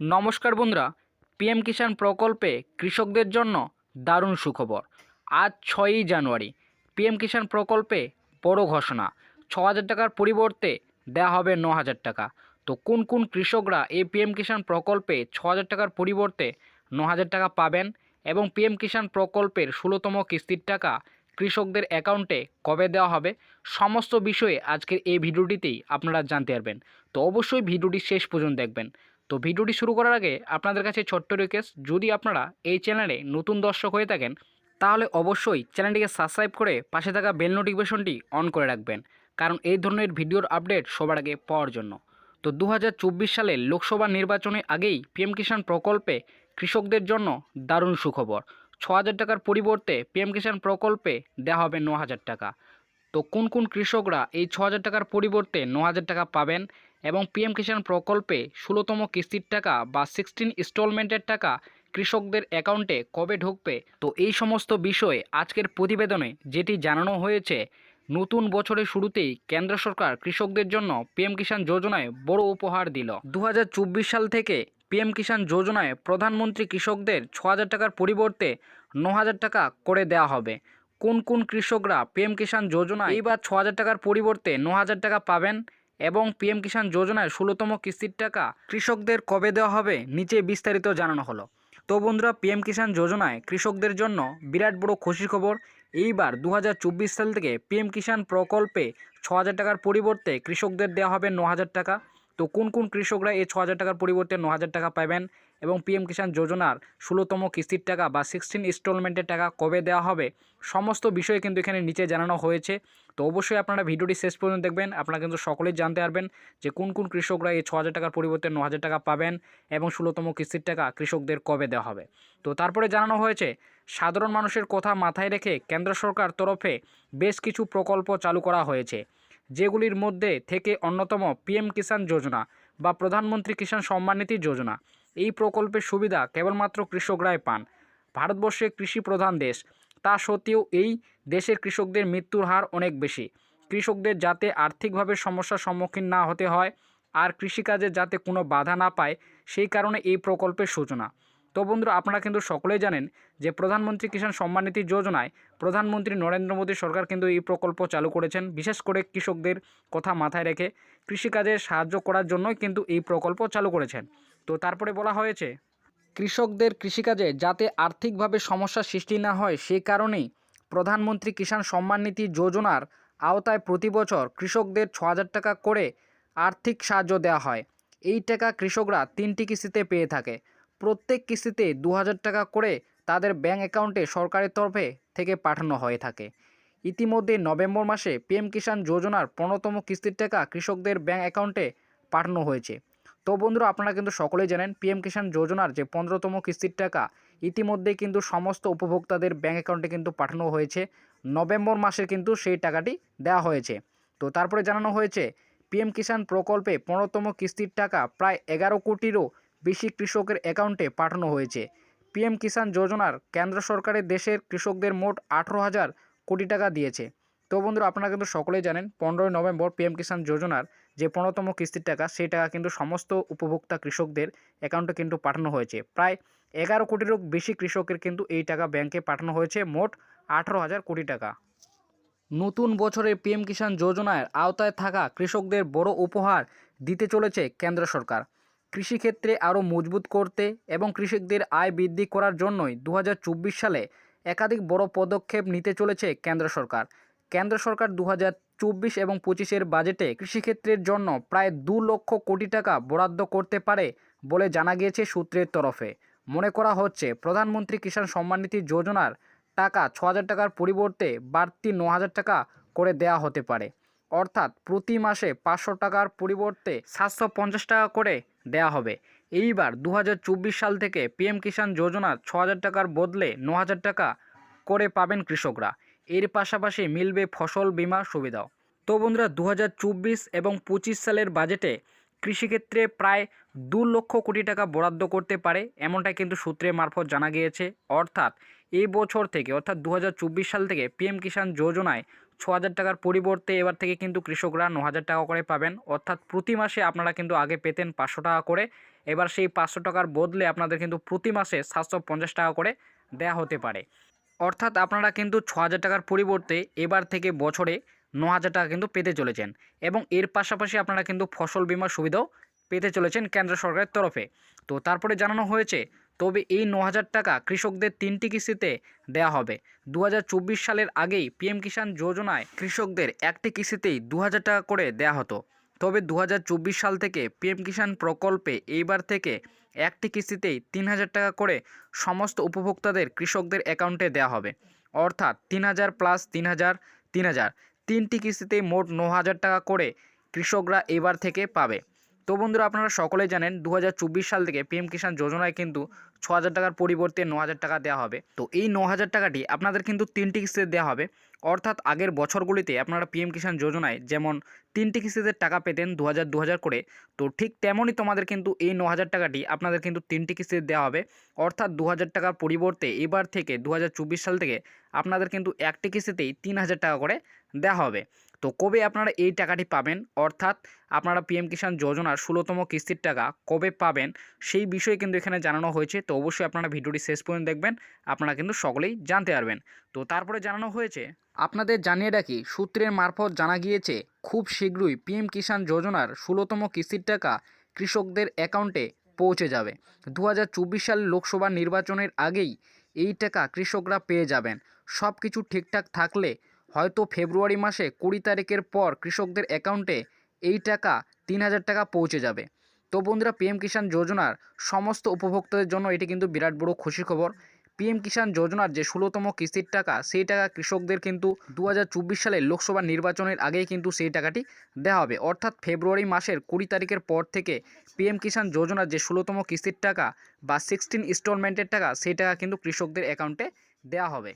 নমস্কার বন্ধুরা পিএম কিষাণ প্রকল্পে কৃষকদের জন্য দারুণ সুখবর। আজ ছয়ই জানুয়ারি পিএম কিষাণ প্রকল্পে বড় ঘোষণা। ছ হাজার টাকার পরিবর্তে দেওয়া হবে ন হাজার টাকা। তো কোন কোন কৃষকরা এই পিএম কিষাণ প্রকল্পে ছ হাজার টাকার পরিবর্তে ন হাজার টাকা পাবেন এবং পিএম কিষাণ প্রকল্পের ষোলোতম কিস্তির টাকা কৃষকদের অ্যাকাউন্টে কবে দেওয়া হবে, সমস্ত বিষয়ে আজকের এই ভিডিওটিতেই আপনারা জানতে পারবেন। তো অবশ্যই ভিডিওটি শেষ পর্যন্ত দেখবেন। তো ভিডিওটি শুরু করার আগে আপনাদের কাছে ছোট্ট রিকোয়েস্ট যদি আপনারা এই চ্যানেলে নতুন দর্শক হয়ে থাকেন, তাহলে অবশ্যই চ্যানেলটিকে সাবস্ক্রাইব করে পাশে থাকা বেল নোটিফিকেশনটি অন করে রাখবেন। কারণ এই ধরনের ভিডিওর আপডেট সবার আগে পাওয়ার জন্য। তো দু সালের লোকসভা নির্বাচনের আগেই পিএম কিষাণ প্রকল্পে কৃষকদের জন্য দারুণ সুখবর। ছ হাজার টাকার পরিবর্তে পিএম কিষাণ প্রকল্পে দেওয়া হবে ন হাজার টাকা। তো কোন কোন কৃষকরা এই ছ হাজার টাকার পরিবর্তে ন হাজার টাকা পাবেন এবং পিএম কিষাণ প্রকল্পে ষোলোতম কিস্তির টাকা বা সিক্সটিন ইনস্টলমেন্টের টাকা কৃষকদের অ্যাকাউন্টে কবে ঢুকবে? তো এই সমস্ত বিষয়ে আজকের প্রতিবেদনে যেটি জানানো হয়েছে, নতুন বছরের শুরুতেই কেন্দ্র সরকার কৃষকদের জন্য পিএম কিষাণ যোজনায় বড় উপহার দিল। দু হাজার চব্বিশ সাল থেকে পিএম কিষাণ যোজনায় প্রধানমন্ত্রী কৃষকদের ছ টাকার পরিবর্তে ন টাকা করে দেওয়া হবে। কোন কোন কৃষকরা পিএম কিষাণ যোজনা এইবার ছ টাকার পরিবর্তে ন টাকা পাবেন? এবং পিএম কিষাণ যোজনায় ষোলোতম কিস্তির টাকা কৃষকদের কবে দেওয়া হবে, নিচে বিস্তারিত জানানো হলো। তো বন্ধুরা, পিএম কিষাণ যোজনায় কৃষকদের জন্য বিরাট বড় খুশির খবর। এইবার দু হাজার চব্বিশ সাল থেকে পিএম কিষাণ প্রকল্পে ছ টাকার পরিবর্তে কৃষকদের দেওয়া হবে ন টাকা। তো কোন কোন কৃষকরা এই ছ টাকার পরিবর্তে ন টাকা পাবেন এবং পিএম কিষাণ যোজনার ষোলোতম কিস্তির টাকা বা সিক্সটিন ইনস্টলমেন্টের টাকা কবে দেওয়া হবে সমস্ত বিষয়ে কিন্তু এখানে নিচে জানানো হয়েছে। তো অবশ্যই আপনারা ভিডিওটি শেষ পর্যন্ত দেখবেন। আপনারা কিন্তু সকলেই জানতে পারবেন যে কোন কোন কৃষকরা এই ছ টাকার পরিবর্তে ন টাকা পাবেন এবং ষোলোতম কিস্তির টাকা কৃষকদের কবে দেওয়া হবে। তো তারপরে জানানো হয়েছে, সাধারণ মানুষের কথা মাথায় রেখে কেন্দ্র সরকার তরফে বেশ কিছু প্রকল্প চালু করা হয়েছে, যেগুলির মধ্যে থেকে অন্যতম পিএম কিষাণ যোজনা বা প্রধানমন্ত্রী কিষাণ সম্মান নিধি যোজনা। এই প্রকল্পের সুবিধা কেবলমাত্র কৃষকরাই পান। ভারতবর্ষে কৃষি প্রধান দেশ। তা সত্ত্বেও এই দেশের কৃষকদের মৃত্যুর হার অনেক বেশি। কৃষকদের যাতে আর্থিকভাবে সমস্যার সম্মুখীন না হতে হয় আর কৃষিকাজে যাতে কোনো বাধা না পায়, সেই কারণে এই প্রকল্পের সূচনা। তো বন্ধুরা, আপনারা কিন্তু সকলেই জানেন যে প্রধানমন্ত্রী কিষাণ সম্মান নিধি যোজনায় প্রধানমন্ত্রী নরেন্দ্র মোদী সরকার কিন্তু এই প্রকল্প চালু করেছেন। বিশেষ করে কৃষকদের কথা মাথায় রেখে কৃষিকাজে সাহায্য করার জন্যই কিন্তু এই প্রকল্প চালু করেছেন। তো তারপরে বলা হয়েছে, কৃষকদের কৃষিকাজে যাতে আর্থিকভাবে সমস্যার সৃষ্টি না হয়, সে কারণেই প্রধানমন্ত্রী কিষাণ সম্মান নিধি যোজনার আওতায় প্রতি বছর কৃষকদের ছ হাজার টাকা করে আর্থিক সাহায্য দেওয়া হয়। এই টাকা কৃষকরা তিনটি কিস্তিতে পেয়ে থাকে। প্রত্যেক কিস্তিতে দু হাজার টাকা করে তাদের ব্যাংক অ্যাকাউন্টে সরকারের তরফে থেকে পাঠানো হয়ে থাকে। ইতিমধ্যে নভেম্বর মাসে পিএম কিষাণ যোজনার পনেরোতম কিস্তির টাকা কৃষকদের ব্যাংক অ্যাকাউন্টে পাঠানো হয়েছে। তো বন্ধুরা, আপনারা কিন্তু সকলেই জানেন পিএম কিষাণ যোজনার যে পনেরোতম কিস্তির টাকা ইতিমধ্যে কিন্তু সমস্ত উপভোক্তাদের ব্যাঙ্ক অ্যাকাউন্টে কিন্তু পাঠানো হয়েছে। নভেম্বর মাসে কিন্তু সেই টাকাটি দেওয়া হয়েছে। তো তারপরে জানানো হয়েছে, পিএম কিষাণ প্রকল্পে পনেরোতম কিস্তির টাকা প্রায় এগারো কোটিরও বেশি কৃষকের অ্যাকাউন্টে পাঠানো হয়েছে। পিএম কিষাণ যোজনার কেন্দ্র সরকারের দেশের কৃষকদের মোট আঠেরো হাজার কোটি টাকা দিয়েছে। তো বন্ধুরা, আপনারা কিন্তু সকলেই জানেন, পনেরোই নভেম্বর পিএম কিষাণ যোজনার যে পনেরোতম কিস্তির টাকা, সেই টাকা কিন্তু সমস্ত উপভোক্তা কৃষকদের অ্যাকাউন্টে কিন্তু পাঠানো হয়েছে। প্রায় এগারো কোটিরও বেশি কৃষকের কিন্তু এই টাকা ব্যাংকে পাঠানো হয়েছে, মোট আঠেরো হাজার কোটি টাকা। নতুন বছরে পিএম কিষাণ যোজনার আওতায় থাকা কৃষকদের বড় উপহার দিতে চলেছে কেন্দ্র সরকার। কৃষিক্ষেত্রে আরও মজবুত করতে এবং কৃষকদের আয় বৃদ্ধি করার জন্যই দু হাজার চব্বিশ সালে একাধিক বড় পদক্ষেপ নিতে চলেছে কেন্দ্র সরকার। কেন্দ্র সরকার দু চব্বিশ এবং পঁচিশের বাজেটে কৃষিক্ষেত্রের জন্য প্রায় দু লক্ষ কোটি টাকা বরাদ্দ করতে পারে বলে জানা গিয়েছে সূত্রের তরফে। মনে করা হচ্ছে, প্রধানমন্ত্রী কিষাণ সম্মান নিধি যোজনার টাকা ছ হাজার টাকার পরিবর্তে বাড়তি ন হাজার টাকা করে দেয়া হতে পারে। অর্থাৎ প্রতি মাসে পাঁচশো টাকার পরিবর্তে সাতশো পঞ্চাশ টাকা করে দেয়া হবে। এইবার দু হাজার চব্বিশ সাল থেকে পিএম কিষাণ যোজনার ছ হাজার টাকার বদলে ন হাজার টাকা করে পাবেন কৃষকরা। এর পাশাপাশি মিলবে ফসল বীমা সুবিধাও। তো বন্ধুরা দু হাজার চব্বিশ এবং পঁচিশ সালের বাজেটে কৃষিক্ষেত্রে প্রায় দু লক্ষ কোটি টাকা বরাদ্দ করতে পারে এমনটা কিন্তু সূত্রের মারফত জানা গিয়েছে। অর্থাৎ এই বছর থেকে, অর্থাৎ দু হাজার চব্বিশ সাল থেকে পিএম কিষাণ যোজনায় ছ হাজার টাকার পরিবর্তে এবার থেকে কিন্তু কৃষকরা ন হাজার টাকা করে পাবেন। অর্থাৎ প্রতি মাসে আপনারা কিন্তু আগে পেতেন পাঁচশো টাকা করে। এবার সেই পাঁচশো টাকার বদলে আপনাদের কিন্তু প্রতি মাসে সাতশো পঞ্চাশ টাকা করে দেওয়া হতে পারে। অর্থাৎ আপনারা কিন্তু ছ হাজার টাকার পরিবর্তে এবার থেকে বছরে ন হাজার টাকা কিন্তু পেতে চলেছেন এবং এর পাশাপাশি আপনারা কিন্তু ফসল বিমার সুবিধাও পেতে চলেছেন কেন্দ্র সরকারের তরফে। তো তারপরে জানানো হয়েছে, তবে এই ন হাজার টাকা কৃষকদের তিনটি কিস্তিতে দেওয়া হবে। দু হাজার চব্বিশ সালের আগেই পিএম কিষাণ যোজনায় কৃষকদের একটি কিস্তিতেই দু হাজার টাকা করে দেওয়া হতো। তবে দু হাজার চব্বিশ সাল থেকে পিএম কিষাণ প্রকল্পে এইবার থেকে একটি কিস্তিতেই তিন হাজার টাকা করে সমস্ত উপভোক্তাদের কৃষকদের অ্যাকাউন্টে দেওয়া হবে। অর্থাৎ তিন হাজার প্লাস তিন হাজার তিন হাজার তিনটি কিস্তিতেই মোট ন হাজার টাকা করে কৃষকরা এবার থেকে পাবে। তো বন্ধুরা আপনারা সকলেই জানেন দু হাজার চব্বিশ সাল থেকে পিএম কিষাণ যোজনায় কিন্তু ছ হাজার টাকার পরিবর্তে ন হাজার টাকা দেওয়া হবে। তো এই ন হাজার টাকাটি আপনাদের কিন্তু তিনটি কিস্তিতে দেওয়া হবে। অর্থাৎ আগের বছরগুলিতে আপনারা পিএম কিষাণ যোজনায় যেমন তিনটি কিস্তিতে টাকা পেতেন দু হাজার দু হাজার করে, তো ঠিক তেমনই তোমাদের কিন্তু এই ন হাজার টাকাটি আপনাদের কিন্তু তিনটি কিস্তিতে দেওয়া হবে। অর্থাৎ দু হাজার টাকার পরিবর্তে এবার থেকে দু হাজার চব্বিশ সাল থেকে আপনাদের কিন্তু একটি কিস্তিতেই তিন হাজার টাকা করে দেওয়া হবে। তো কবে আপনারা এই টাকাটি পাবেন? অর্থাৎ আপনারা পিএম কিষাণ যোজনার ষোলোতম কিস্তির টাকা কবে পাবেন? সেই বিষয়ে কিন্তু এখানে জানানো হয়েছে। তো অবশ্যই আপনারা ভিডিওটি শেষ পর্যন্ত দেখবেন। আপনারা কিন্তু সকলেই জানতে পারবেন। তো তারপরে জানানো হয়েছে, আপনাদের জানিয়ে রাখি, সূত্রের মারফত জানা গিয়েছে, খুব শীঘ্রই পিএম কিষাণ যোজনার ষোলোতম কিস্তির টাকা কৃষকদের অ্যাকাউন্টে পৌঁছে যাবে। দু হাজার চব্বিশ সাল লোকসভা নির্বাচনের আগেই এই টাকা কৃষকরা পেয়ে যাবেন। সব কিছু ঠিকঠাক থাকলে হয়তো ফেব্রুয়ারি মাসে কুড়ি তারিখের পর কৃষকদের অ্যাকাউন্টে এই টাকা তিন হাজার টাকা পৌঁছে যাবে। তো বন্ধুরা, পিএম কিষাণ যোজনার সমস্ত উপভোক্তাদের জন্য এটি কিন্তু বিরাট বড় খুশির খবর। পিএম কিষাণ যোজনার যে ষোলোতম কিস্তির টাকা, সেই টাকা কৃষকদের কিন্তু দু সালে লোকসভা নির্বাচনের আগেই কিন্তু সেই টাকাটি দেওয়া হবে। অর্থাৎ ফেব্রুয়ারি মাসের কুড়ি তারিখের পর থেকে পিএম কিষাণ যোজনার যে ষোলোতম কিস্তির টাকা বা সিক্সটিন ইনস্টলমেন্টের টাকা, সেই টাকা কিন্তু কৃষকদের অ্যাকাউন্টে দেওয়া হবে।